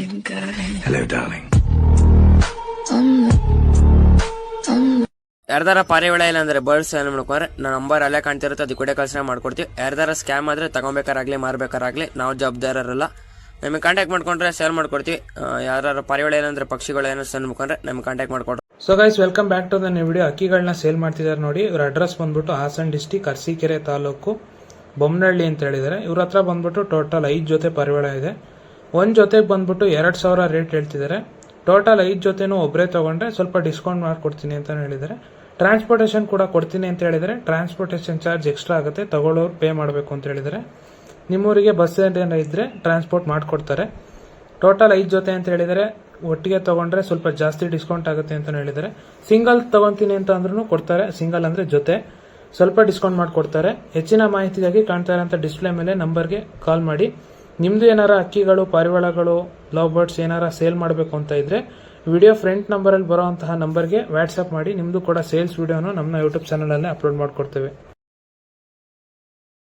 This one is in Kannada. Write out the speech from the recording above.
Hello, ಡಾರ್ಲಿಂಗ್ ಯಾರ್ದಾರ ಪಾರಿವಾಳ ಇಲ್ಲ ಅಂದ್ರೆ ಬರ್ಡ್ಸ್ ಏನು ಮಾಡ್ಕೊಂಡ್ರೆ ನಮ್ಮ ನಂಬರ್ ಅಲ್ಲೇ ಕಾಣ್ತಿರುತ್ತೆ ಅದು ಕೂಡ ಕಳ್ಸನೆ ಮಾಡ್ಕೊಡ್ತೀವಿ. ಯಾರ್ದಾರ ಸ್ಕ್ಯಾಮ್ ಆದ್ರೆ ತಗೊಬೇಕಾರಾಗ್ಲಿ ಮಾರ್ಬೇಕಾರಾಗ್ಲಿ ನಾವು ಜವಾಬ್ದಾರರಲ್ಲ. ನಮಗೆ ಕಾಂಟ್ಯಾಕ್ಟ್ ಮಾಡ್ಕೊಂಡ್ರೆ ಸೇಲ್ ಮಾಡ್ಕೊಡ್ತೀವಿ. ಯಾರು ಪಾರಿವಾಳ ಏನಂದ್ರೆ ಪಕ್ಷಿಗಳು ಏನೋ ಸೆಂಡ್ ಮಾಡ್ಕೊಂಡ್ರೆ ನಿಮ್ಗೆ contact ಮಾಡ್ಕೊಡ್ರಿ so guys welcome back to the video ಅಕ್ಕಿಗಳನ್ನ sale ಮಾಡ್ತಿದ್ದಾರೆ ನೋಡಿ. ಇವ್ರ ಅಡ್ರೆಸ್ ಬಂದ್ಬಿಟ್ಟು ಹಾಸನ್ ಡಿಸ್ಟಿಕ್ ಅರಸೀಕೆರೆ ತಾಲೂಕು ಬೊಮ್ಮನಹಳ್ಳಿ ಅಂತ ಹೇಳಿದ್ದಾರೆ. ಇವ್ರ ಹತ್ರ ಬಂದ್ಬಿಟ್ಟು ಟೋಟಲ್ ಐದು ಜೊತೆ ಪರಿವಾಳ ಇದೆ. ಒಂದು ಜೊತೆಗೆ ಬಂದ್ಬಿಟ್ಟು ಎರಡು ಸಾವಿರ ರೇಟ್ ಹೇಳ್ತಿದ್ದಾರೆ ಟೋಟಲ್ ಐದು ಜೊತೆನೂ ಒಬ್ಬರೇ ತೊಗೊಂಡ್ರೆ ಸ್ವಲ್ಪ ಡಿಸ್ಕೌಂಟ್ ಮಾಡಿಕೊಡ್ತೀನಿ ಅಂತ ಹೇಳಿದ್ದಾರೆ ಟ್ರಾನ್ಸ್ಪೋರ್ಟೇಷನ್ ಕೂಡ ಕೊಡ್ತೀನಿ ಅಂತ ಹೇಳಿದರೆ. ಟ್ರಾನ್ಸ್ಪೋರ್ಟೇಷನ್ ಚಾರ್ಜ್ ಎಕ್ಸ್ಟ್ರಾ ಆಗುತ್ತೆ. ತಗೊಳ್ಳೋರು ಪೇ ಮಾಡಬೇಕು ಅಂತ ಹೇಳಿದ್ದಾರೆ ನಿಮ್ಮೂರಿಗೆ ಬಸ್ ಏನಾರ ಇದ್ದರೆ ಟ್ರಾನ್ಸ್ಪೋರ್ಟ್ ಮಾಡಿಕೊಡ್ತಾರೆ. ಟೋಟಲ್ ಐದು ಜೊತೆ ಅಂತ ಹೇಳಿದರೆ. ಒಟ್ಟಿಗೆ ತೊಗೊಂಡ್ರೆ ಸ್ವಲ್ಪ ಜಾಸ್ತಿ ಡಿಸ್ಕೌಂಟ್ ಆಗುತ್ತೆ ಅಂತ ಹೇಳಿದರೆ. ಸಿಂಗಲ್ ತೊಗೊತೀನಿ ಅಂತ ಅಂದ್ರೂ ಕೊಡ್ತಾರೆ. ಸಿಂಗಲ್ ಅಂದರೆ ಜೊತೆ. ಸ್ವಲ್ಪ ಡಿಸ್ಕೌಂಟ್ ಮಾಡಿಕೊಡ್ತಾರೆ. ಹೆಚ್ಚಿನ ಮಾಹಿತಿಗಾಗಿ ಕಾಣ್ತಾ ಇರೋಂಥ ಡಿಸ್ಪ್ಲೇ ಮೇಲೆ ನಂಬರ್ಗೆ ಕಾಲ್ ಮಾಡಿ. ನಿಮ್ಮದು ಏನಾರ ಅಕ್ಕಿಗಳು, ಪಾರಿವಾಳಗಳು, ಲವ್ ಬರ್ಡ್ಸ್ ಏನಾರ ಸೇಲ್ ಮಾಡಬೇಕು ಅಂತ ಇದ್ರೆ ವಿಡಿಯೋ ಫ್ರಂಟ್ ನಂಬರಲ್ಲಿ ಬರೋವಂತಹ ನಂಬರ್ಗೆ ವಾಟ್ಸಪ್ ಮಾಡಿ ನಿಮ್ಮದು ಕೂಡ ಸೇಲ್ಸ್ ವಿಡಿಯೋನು ನಮ್ಮ ಯೂಟ್ಯೂಬ್ ಚಾನಲಲ್ಲೇ ಅಪ್ಲೋಡ್ ಮಾಡಿಕೊಡ್ತೇವೆ.